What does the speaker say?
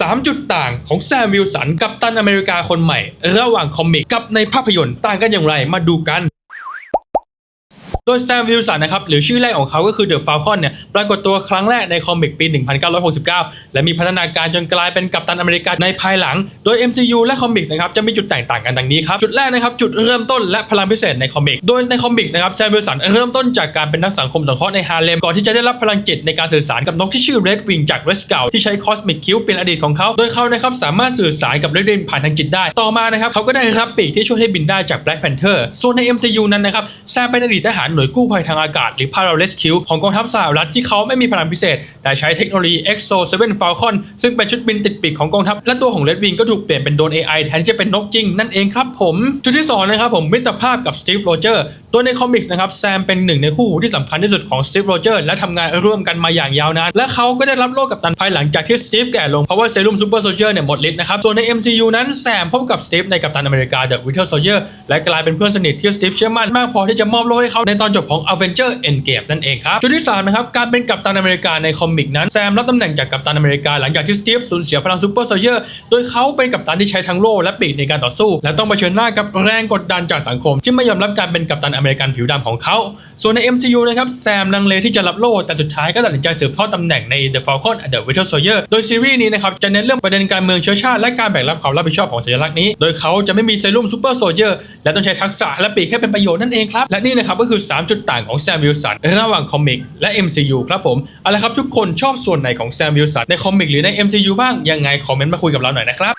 3 จุดต่างของแซมวิลสันกับตันอเมริกาคนใหม่ ระหว่างคอมิกกับในภาพยนตร์ต่างกันอย่างไรมาดูกัน โดยแซมวิลสันนะครับหรือชื่อแรกของเขาก็คือเดอะฟ l ลคอนเนี่ยปรากฏตัวครั้งแรกในคอมิกปี 1969 และมีพัฒนาการจนกลายเป็นกัปตันอเมริกาในภายหลัง โดย MCU และคอมิกนะครับจะมีจุดแตกต่างกันดังนี้ครับ จุดแรกนะครับจุดเริ่มต้นและพลังพิเศษในคอมิกโดยในคอมิกนะครับแซมวิลสันเริ่มต้นจากการเป็นนักสังคมสงเคราะห์ในฮาเลมก่อนที่จะได้รับพลังจิตในการสื่อสารกับนกที่ชื่อเรดวิงจากเวสเกลที่ใช้คอสมิกคิวเป็นอดีตของเขาโดยเขานะครับสามารถสื่อสารกับเรดวิงผ่านทางจิตได้ต่อมานะครับเขาก็ได้รับปีกที่ช่วยให้บินได้จาก Black Panther ส่วนใน MCU นั้นนะครับแซมเป็นอดีตทหารหน่วยกู้ภัยทางอากาศหรือ Para Rescue ของกองทัพสหรัฐที่เขาไม่มีพลังพิเศษ แต่ใช้เทคโนโลยี Exo 7 Falcon ซึ่งเป็นชุดบินติดปีกของกองทัพ และตัวของ Red Wing ก็ถูกเปลี่ยนเป็นโดน AI แทนที่จะเป็นนกจริงนั่นเองครับผม จุดที่2นะครับผมมิตรภาพกับ Steve Rogers ตัวในคอมิกส์นะครับแซมเป็นหนึ่งในคู่หูที่สำคัญที่สุดของ Steve Rogers และทำงานร่วมกันมาอย่างยาวนานและเขาก็ได้รับโล่กับตันภายหลังจากที่ Steve แก่ลงเพราะว่าเซรุ่มซูเปอร์โซลเจอร์เนี่ยหมดฤทธิ์นะครับส่วนใน MCU นั้นแซมพบกับ Steve ในกัปตันอเมริกา The Winter Soldier และกลายเป็นเพื่อนสนิทที่ Steve เชื่อมั่นมากพอที่จะมอบโล่ให้เขาในตอนจบของ Avenger Endgame นั่นเองครับ จุดที่3นะครับ การเป็นกัปตันอเมริกาในคอมิกนั้น แซมรับตำแหน่งจากกัปตันอเมริกาหลังจากที่ Steve สูญเสียพลังซูเปอร์โซเจอร์ โดยเขาเป็นกัปตันที่ใช้ทั้งโล่และปีกในการต่อสู้ และต้องเผชิญหน้ากับแรงกดดันจากสังคม ที่ไม่ยอมรับการเป็นกัปตันอเมริกันผิวดำของเขา ส่วนใน MCU นะครับ แซมลังเลที่จะรับโล่ แต่สุดท้ายก็ตัดสินใจสืบทอดตำแหน่งใน The Falcon and the Winter Soldier โดยซีรีส์นี้นะครับจะเน้นเรื่องประเด็นการเมืองเชื้อชาติและการแบ่งรับความรับผิดชอบของสัญลักษณ์นี้ โดยเขาจะไม่มีเซรุ่มซูเปอร์โซเจอร์และต้องใช้ทักษะและปีกให้เป็นประโยชน์นั่นเองครับ และนี่นะครับก็คือ3 จุดต่างของแซมวิลสันระหว่างคอมิกและ MCU ครับผมเอาละครับทุกคนชอบส่วนไหนของแซมวิลสันในคอมิกหรือใน MCU บ้างยังไงคอมเมนต์มาคุยกับเราหน่อยนะครับ